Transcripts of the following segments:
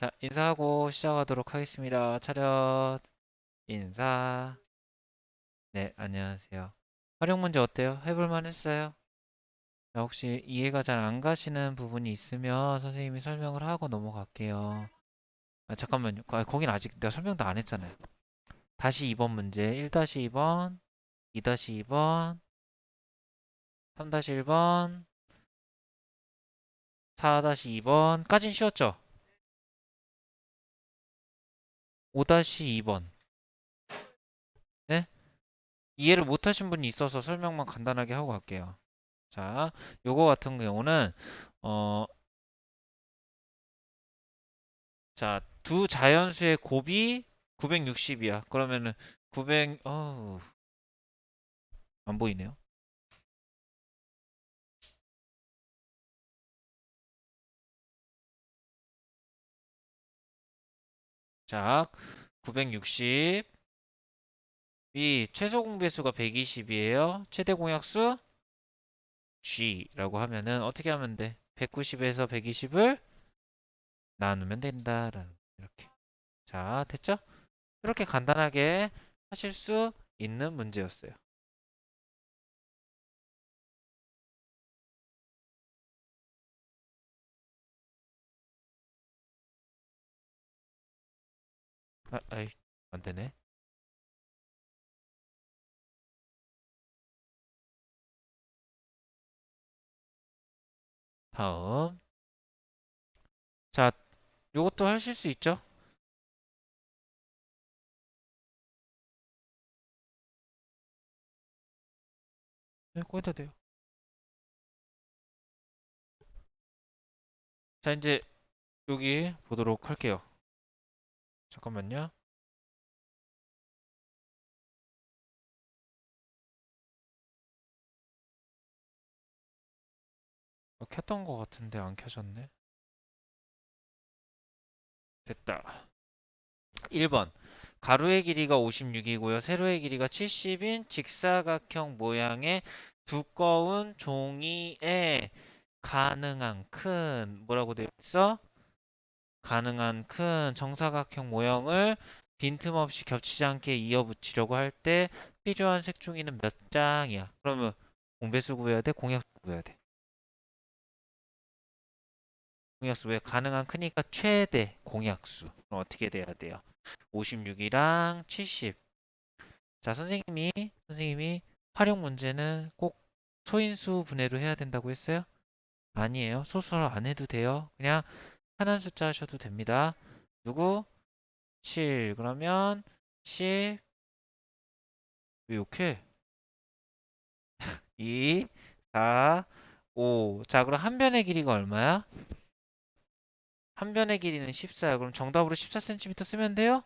자, 인사하고 시작하도록 하겠습니다. 차렷, 인사. 네, 안녕하세요. 활용 문제 어때요? 해볼만 했어요? 자, 혹시 이해가 잘 안 가시는 부분이 있으면 선생님이 설명을 하고 넘어갈게요. 아, 잠깐만요. 아, 거긴 아직 내가 설명도 안 했잖아요. 다시 2번 문제. 1-2번, 2-2번, 3-1번, 4-2번까진 쉬웠죠? 5-2번. 네? 이해를 못하신 분이 있어서 설명만 간단하게 하고 갈게요. 자, 요거 같은 경우는 어, 자, 두 자연수의 곱이 960이야. 그러면은 900 어우 안 보이네요. 자, 960이 최소 공배수가 120이에요. 최대 공약수 G라고 하면은 어떻게 하면 돼? 190에서 120을 나누면 된다라는 이렇게. 자, 됐죠? 이렇게 간단하게 하실 수 있는 문제였어요. 아, 아이, 안 되네. 다음. 자, 요것도 하실 수 있죠? 네, 거기다 대요. 자, 이제 여기 보도록 할게요. 잠깐만요. 어, 켰던 것 같은데 안 켜졌네. 됐다. 1번. 가로의 길이가 56이고요. 세로의 길이가 70인 직사각형 모양의 두꺼운 종이에 가능한 큰 뭐라고 되어 있어? 가능한 큰 정사각형 모형을 빈틈없이 겹치지 않게 이어붙이려고 할 때 필요한 색종이는 몇 장이야? 그러면 공배수 구해야 돼? 공약수 구해야 돼? 공약수 왜 가능한 크니까 최대 공약수 그럼 어떻게 돼야 돼요? 56이랑 70. 자, 선생님이 선생님이 활용 문제는 꼭 소인수 분해로 해야 된다고 했어요? 아니에요. 소수로 안 해도 돼요. 그냥 편한 숫자 하셔도 됩니다. 누구? 7. 그러면 10. 왜 욕해? 2, 4, 5. 자, 그럼 한 변의 길이가 얼마야? 한 변의 길이는 14야. 그럼 정답으로 14cm 쓰면 돼요?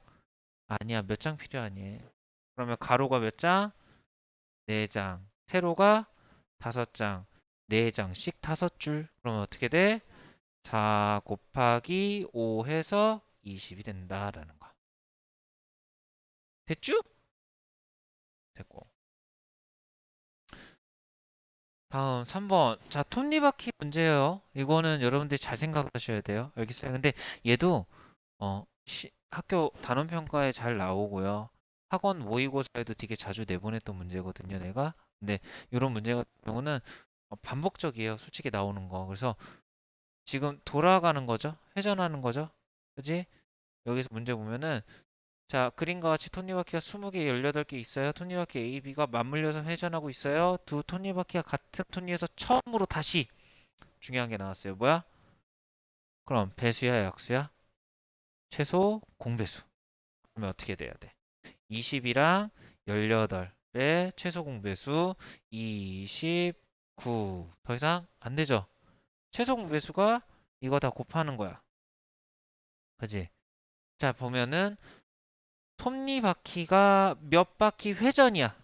아니야. 몇 장 필요하니? 그러면 가로가 몇 장? 4장. 세로가 5장. 4장씩 5줄. 그러면 어떻게 돼? 4 곱하기 5 해서 20이 된다라는 거. 됐죠? 됐고. 다음 3번. 자, 톱니바퀴 문제예요. 이거는 여러분들이 잘 생각하셔야 돼요. 알겠어요? 근데 얘도 어, 시- 학교 단원 평가에 잘 나오고요. 학원 모의고사에도 되게 자주 내보냈던 문제거든요, 내가. 근데 이런 문제 같은 경우는 어, 반복적이에요. 솔직히 나오는 거. 그래서 지금 돌아가는 거죠. 회전하는 거죠. 그지? 여기서 문제 보면은 자, 그림과 같이 톱니바퀴가 20개, 18개 있어요. 톱니바퀴 A, B가 맞물려서 회전하고 있어요. 두 톱니바퀴가 같은 톱니에서 처음으로 다시 중요한 게 나왔어요. 뭐야? 그럼 배수야, 약수야? 최소 공배수. 그러면 어떻게 돼야 돼? 20이랑 18의 최소 공배수 29. 더 이상 안 되죠? 최소 공배수가 이거 다 곱하는 거야. 그지? 자, 보면은 톱니바퀴가 몇 바퀴 회전이야.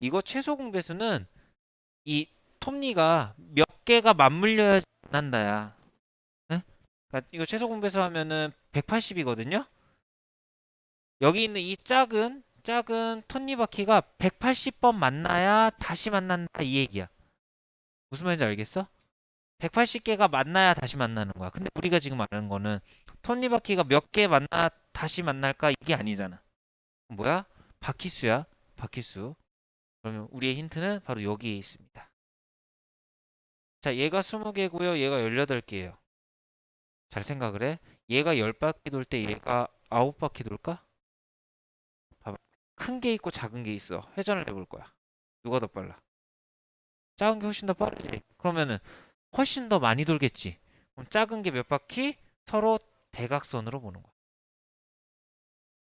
이거 최소 공배수는 이 톱니가 몇 개가 맞물려야 난다야. 응? 그러니까 이거 최소 공배수 하면은 180이거든요. 여기 있는 이 작은 작은 톱니바퀴가 180번 만나야 다시 만난다 이 얘기야. 무슨 말인지 알겠어? 180개가 만나야 다시 만나는 거야. 근데 우리가 지금 말하는 거는 톱니바퀴가 몇 개 만나 다시 만날까 이게 아니잖아. 뭐야? 바퀴수야. 바퀴수. 그러면 우리의 힌트는 바로 여기에 있습니다. 자, 얘가 20개고요. 얘가 18개예요. 잘 생각을 해. 얘가 10바퀴 돌 때 얘가 9바퀴 돌까? 봐봐. 큰 게 있고 작은 게 있어. 회전을 해볼 거야. 누가 더 빨라? 작은 게 훨씬 더 빠르지. 그러면은 훨씬 더 많이 돌겠지. 그럼 작은 게 몇 바퀴? 서로 대각선으로 보는 거야.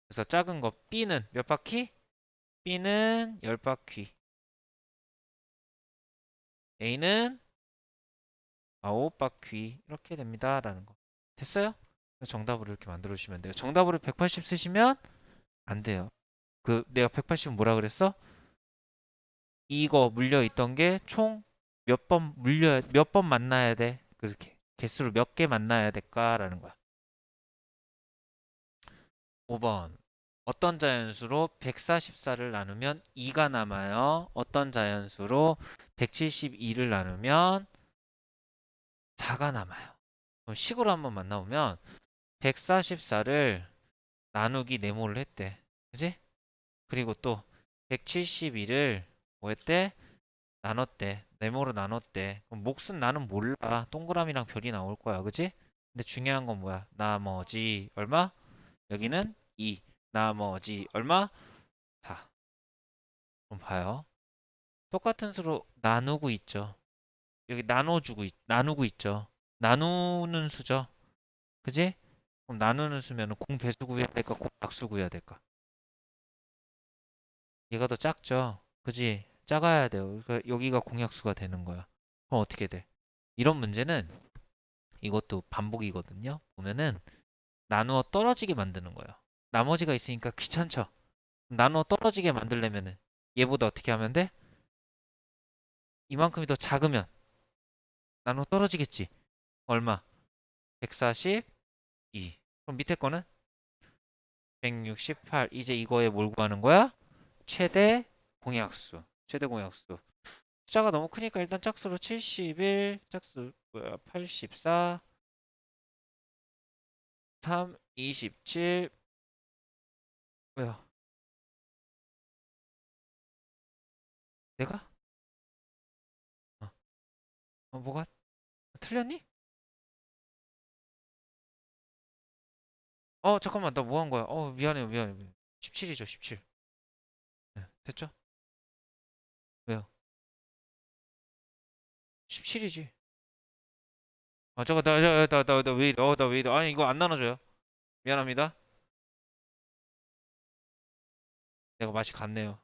그래서 작은 거 B는 몇 바퀴? B는 10바퀴. A는 9바퀴. 이렇게 됩니다. 라는 거. 됐어요? 정답으로 이렇게 만들어 주시면 돼요. 정답으로 180 쓰시면 안 돼요. 그 내가 180은 뭐라 그랬어? 이거 물려 있던 게 총 몇 번 물려 몇 번 만나야 돼? 그렇게 개수를 몇 개 만나야 될까라는 거야. 5번 어떤 자연수로 144를 나누면 2가 남아요. 어떤 자연수로 172를 나누면 4가 남아요. 그럼 식으로 한번 만나보면 144를 나누기 네모를 했대. 그지? 그리고 또 172를 뭐 했대? 나눴대. 네모로 나눴대. 그럼 몫은 나는 몰라. 동그라미랑 별이 나올 거야. 그지? 근데 중요한 건 뭐야? 나머지 얼마? 여기는 2. 나머지 얼마? 4. 그럼 봐요. 똑같은 수로 나누고 있죠. 여기 나눠주고 있, 나누고 있죠. 나누는 수죠. 그지? 그럼 나누는 수면 공 배수 구해야 될까? 공 약수 구해야 될까? 얘가 더 작죠. 그지? 작아야 돼요. 그러니까 여기가 공약수가 되는 거야. 그럼 어떻게 돼? 이런 문제는 이것도 반복이거든요. 보면은 나누어 떨어지게 만드는 거예요. 나머지가 있으니까 귀찮죠. 나누어 떨어지게 만들려면은 얘보다 어떻게 하면 돼? 이만큼이 더 작으면 나누어 떨어지겠지. 얼마? 142. 그럼 밑에 거는 168. 이제 이거에 뭘 구하는 거야? 최대 공약수. 최대 공약수. 숫자가 너무 크니까 일단 짝수로 71, 짝수 뭐야? 84, 3, 27. 뭐야? 내가? 어, 어 뭐가 틀렸니? 어, 잠깐만, 나 뭐 한 거야? 어, 미안해요. 미안해요. 17이죠, 17. 네, 됐죠? 왜요? 17이지. 아, 잠깐, 나, 나, 나, 나, 나, 왜 이래? 어, 이래? 아니, 이거 안 나눠줘요. 미안합니다. 내가 맛이 갔네요.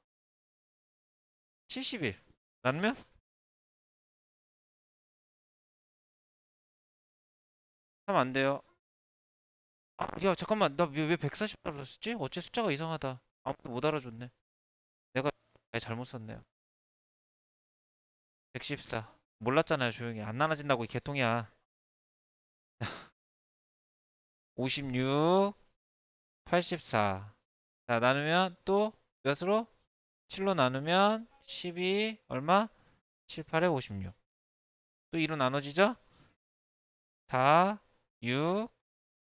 71. 나누면? 하면 안 돼요. 아, 야, 잠깐만. 나 왜 140 알았었지? 어째 숫자가 이상하다. 아무도 못 알아줬네. 내가 잘못 썼네요. 114. 몰랐잖아요, 조용히. 안 나눠진다고 이 개똥이야. 56, 84. 자, 나누면 또 몇으로? 7로 나누면 12, 얼마? 7, 8에 56. 또 2로 나눠지죠? 4, 6,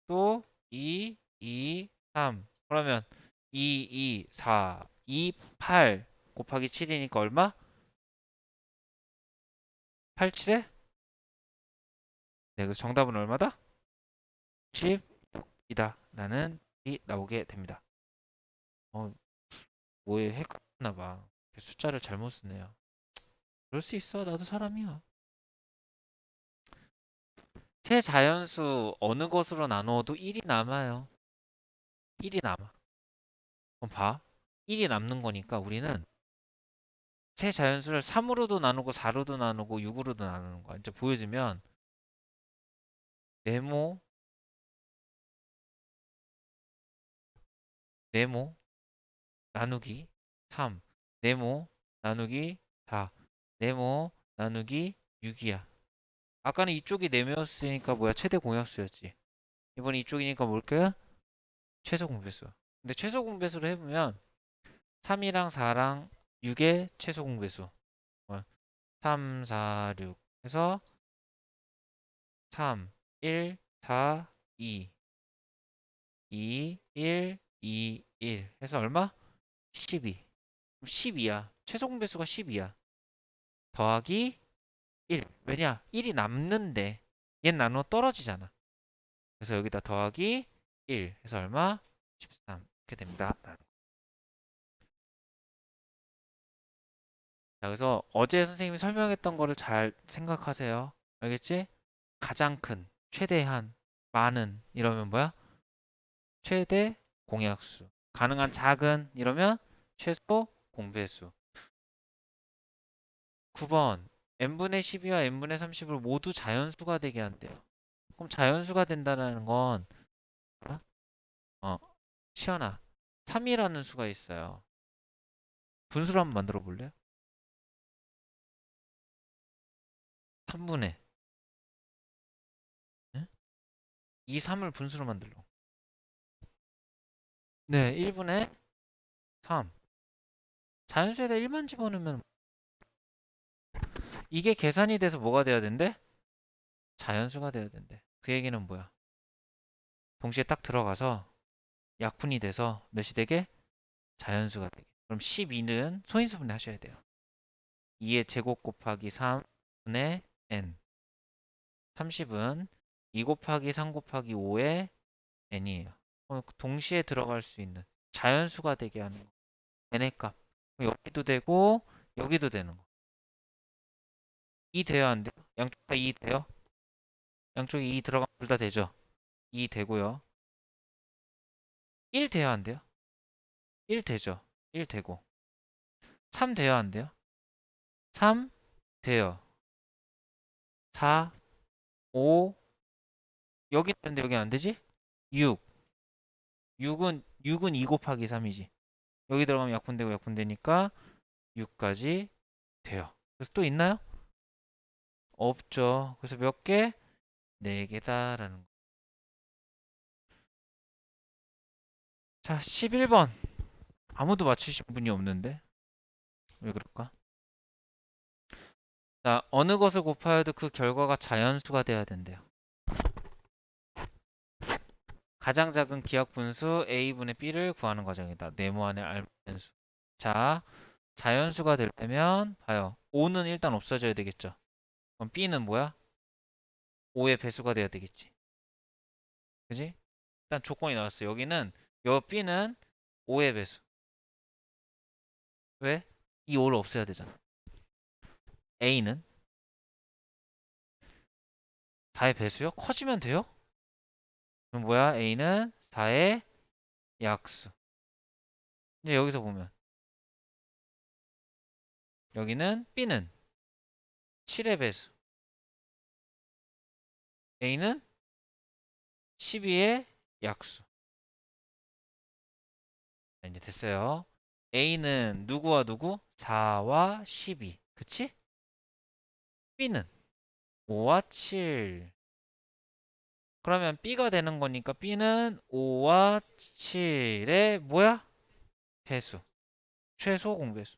또 2, 2, 3. 그러면 2, 2, 4, 2, 8 곱하기 7이니까 얼마? 8, 7에? 네, 그 정답은 얼마다? 10이다. 라는 이 나오게 됩니다. 어, 뭐에 헷갈렸나 봐. 숫자를 잘못 쓰네요. 그럴 수 있어. 나도 사람이야. 세 자연수 어느 것으로 나누어도 1이 남아요. 1이 남아. 그럼 봐. 1이 남는 거니까 우리는 세 자연수를 3으로도 나누고 4로도 나누고 6으로도 나누는 거야. 이제 보여주면 네모 네모 나누기 3 네모 나누기 4 네모 나누기 6이야. 아까는 이쪽이 네모였으니까 뭐야 최대 공약수였지. 이번 이쪽이니까 뭘까요? 최소 공배수. 근데 최소 공배수를 해보면 3이랑 4랑 6의 최소 공배수. 3, 4, 6 해서 3, 1, 4, 2, 2, 1, 2, 1 해서 얼마? 12. 12야. 최소 공배수가 12야. 더하기 1. 왜냐? 1이 남는데 얘 나누어 떨어지잖아. 그래서 여기다 더하기 1 해서 얼마? 13. 이렇게 됩니다. 자, 그래서 어제 선생님이 설명했던 거를 잘 생각하세요. 알겠지? 가장 큰, 최대한, 많은 이러면 뭐야? 최대 공약수. 가능한 작은 이러면 최소 공배수. 9번 n분의 12와 n분의 30을 모두 자연수가 되게 한대요. 그럼 자연수가 된다는 건? 어, 시연아 3이라는 수가 있어요. 분수로 한번 만들어 볼래요? 3분의 네? 이 3을 분수로 만들러 네 1분의 3 자연수에다 1만 집어넣으면 이게 계산이 돼서 뭐가 돼야 된대? 자연수가 돼야 된대 그 얘기는 뭐야 동시에 딱 들어가서 약분이 돼서 몇이 되게? 자연수가 되게 그럼 12는 소인수분해 하셔야 돼요 2의 제곱 곱하기 3분의 n 30은 2 곱하기 3 곱하기 5의 n이에요. 어, 동시에 들어갈 수 있는 자연수가 되게 하는 거. n의 값. 여기도 되고 여기도 되는 거. 2 돼야 안 돼요? 양쪽 다 2 돼요? 양쪽에 2 들어가면 둘 다 되죠? 2 되고요. 1 돼야 안 돼요? 1 되죠? 1 되고 3 돼야 안 돼요? 3 돼요. 4, 5, 여기 있는데 여기 안 되지? 6. 6은 6은 2 곱하기 3이지. 여기 들어가면 약분되고 약분되니까 6까지 돼요. 그래서 또 있나요? 없죠. 그래서 몇 개? 4개다라는 거. 자, 11번. 아무도 맞추신 분이 없는데. 왜 그럴까? 자, 어느 것을 곱하여도 그 결과가 자연수가 돼야 된대요. 가장 작은 기하 분수 a분의 b를 구하는 과정이다. 네모 안의 알맞은 수. 자, 자연수가 되려면 봐요. 5는 일단 없어져야 되겠죠. 그럼 b는 뭐야? 5의 배수가 돼야 되겠지. 그지? 일단 조건이 나왔어. 여기는 여 b는 5의 배수. 왜? 이 5를 없애야 되잖아. A는 4의 배수요? 커지면 돼요? 그럼 뭐야? a는 4의 약수. 이제 여기서 보면 여기는 b는 7의 배수. a는 12의 약수. 자, 이제 됐어요. a는 누구와 누구? 4와 12. 그치? B는 5와 7. 그러면 b가 되는 거니까 b는 5와 7의 뭐야? 배수. 최소 공배수.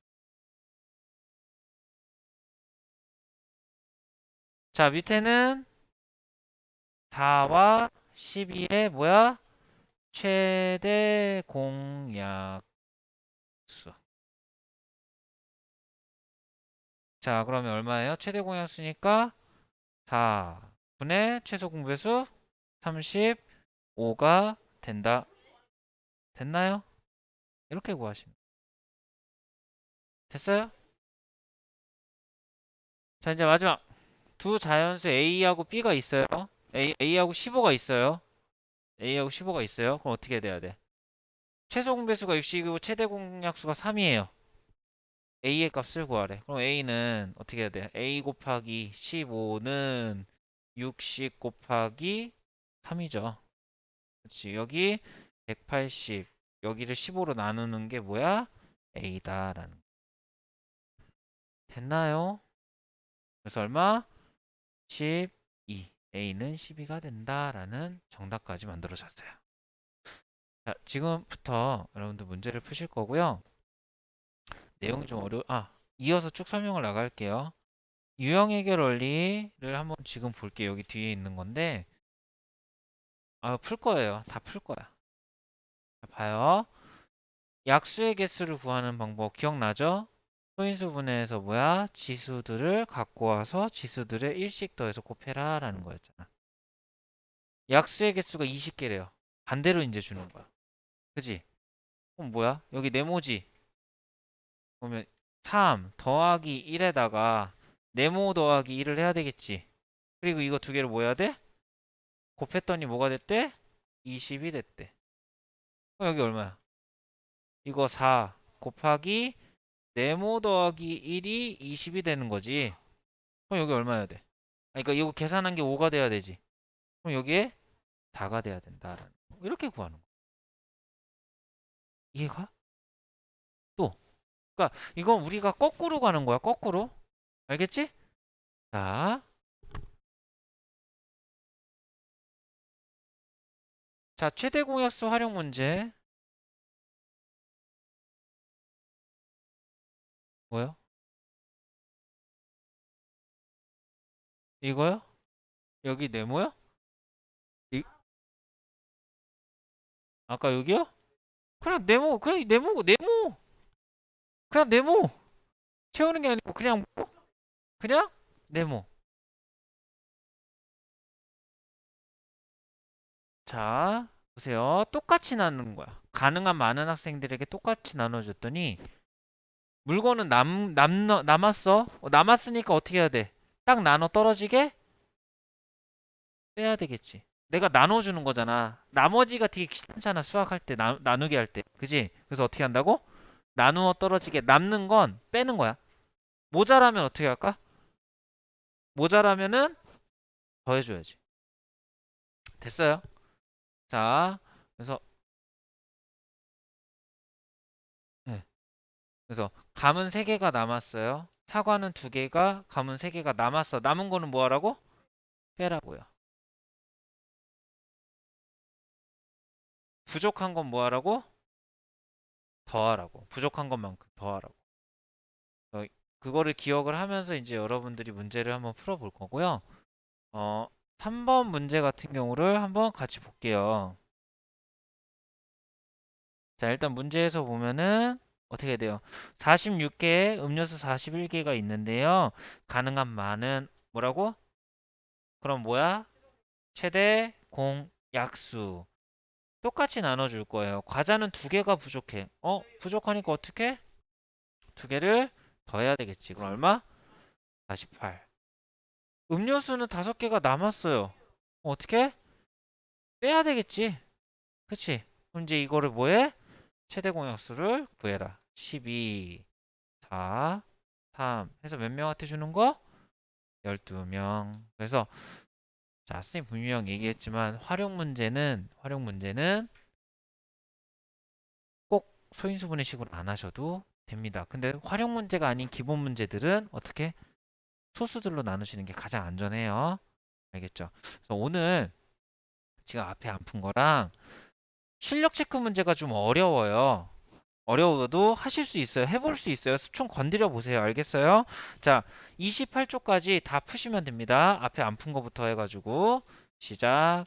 자, 밑에는 4와 12의 뭐야? 최대 공약수. 자, 그러면 얼마예요? 최대 공약수니까 4분의 최소 공배수 35가 된다. 됐나요? 이렇게 구하시면 됐어요? 자, 이제 마지막 두 자연수 A하고 B가 있어요. A, A하고 15가 있어요. A하고 15가 있어요. 그럼 어떻게 돼야 돼? 최소 공배수가 60이고 최대 공약수가 3이에요. A의 값을 구하래. 그럼 A는 어떻게 해야 돼? A 곱하기 15는 60 곱하기 3이죠. 그렇지. 여기 180 여기를 15로 나누는 게 뭐야? A다라는 거. 됐나요? 그래서 얼마? 12. A는 12가 된다라는 정답까지 만들어졌어요. 자, 지금부터 여러분들 문제를 푸실 거고요. 내용이 좀 어려, 아, 이어서 쭉 설명을 나갈게요. 유형 해결 원리를 한번 지금 볼게요. 여기 뒤에 있는 건데 아, 풀 거예요. 다 풀 거야. 자, 봐요. 약수의 개수를 구하는 방법 기억나죠? 소인수 분해에서 뭐야? 지수들을 갖고 와서 지수들의 1씩 더해서 곱해라 라는 거였잖아. 약수의 개수가 20개래요. 반대로 이제 주는 거야. 그지? 그럼 뭐야? 여기 네모지. 그러면 3 더하기 1에다가 네모 더하기 1을 해야 되겠지. 그리고 이거 두 개를 뭐 해야 돼? 곱했더니 뭐가 됐대? 20이 됐대. 그럼 여기 얼마야? 이거 4 곱하기 네모 더하기 1이 20이 되는 거지. 그럼 여기 얼마여야 돼? 아, 그러니까 이거 계산한 게 5가 돼야 되지. 그럼 여기에 4가 돼야 된다라는 거. 이렇게 구하는 거. 이해가? 또. 그러니까 이건 우리가 거꾸로 가는 거야. 거꾸로. 알겠지? 자. 자, 최대 공약수 활용 문제. 뭐요? 이거요? 여기 네모요? 이 아까 여기요? 그냥 네모, 그냥 네모, 네모. 그냥 네모. 채우는 게 아니고 그냥 뭐? 그냥 네모. 자, 보세요. 똑같이 나누는 거야. 가능한 많은 학생들에게 똑같이 나눠줬더니 물건은 남, 남, 남았어. 어, 남았으니까 어떻게 해야 돼? 딱 나눠 떨어지게 빼야 되겠지. 내가 나눠주는 거잖아. 나머지가 되게 귀찮잖아. 수학할 때, 나, 나누기 할 때. 그지? 그래서 어떻게 한다고? 나누어 떨어지게 남는 건 빼는 거야. 모자라면 어떻게 할까? 모자라면은 더해줘야지. 됐어요? 자, 그래서 네. 그래서 감은 3개가 남았어요. 사과는 2개가, 감은 3개가 남았어. 남은 거는 뭐 하라고? 빼라고요. 부족한 건 뭐 하라고? 더하라고. 부족한 것만큼 더하라고. 어, 그거를 기억을 하면서 이제 여러분들이 문제를 한번 풀어볼 거고요. 어, 3번 문제 같은 경우를 한번 같이 볼게요. 자, 일단 문제에서 보면은 어떻게 돼요? 46개, 음료수 41개가 있는데요. 가능한 많은 뭐라고? 그럼 뭐야? 최대 공약수. 똑같이 나눠줄 거예요. 과자는 두 개가 부족해. 어? 부족하니까 어떻게? 두 개를 더해야 되겠지. 그럼 얼마? 48. 음료수는 다섯 개가 남았어요. 어, 어떻게? 빼야 되겠지. 그치? 그럼 이제 이거를 뭐해? 최대 공약수를 구해라. 12, 4, 3 해서 몇 명한테 주는 거? 12명. 그래서 자, 선생님 분명 얘기했지만 활용 문제는 활용 문제는 꼭 소인수분해 식으로 안 하셔도 됩니다. 근데 활용 문제가 아닌 기본 문제들은 어떻게 소수들로 나누시는 게 가장 안전해요. 알겠죠? 그래서 오늘 지금 앞에 안 푼 거랑 실력 체크 문제가 좀 어려워요. 어려워도 하실 수 있어요. 해볼 수 있어요. 총 건드려 보세요. 알겠어요? 자, 28초까지 다 푸시면 됩니다. 앞에 안 푼 거부터 해가지고 시작.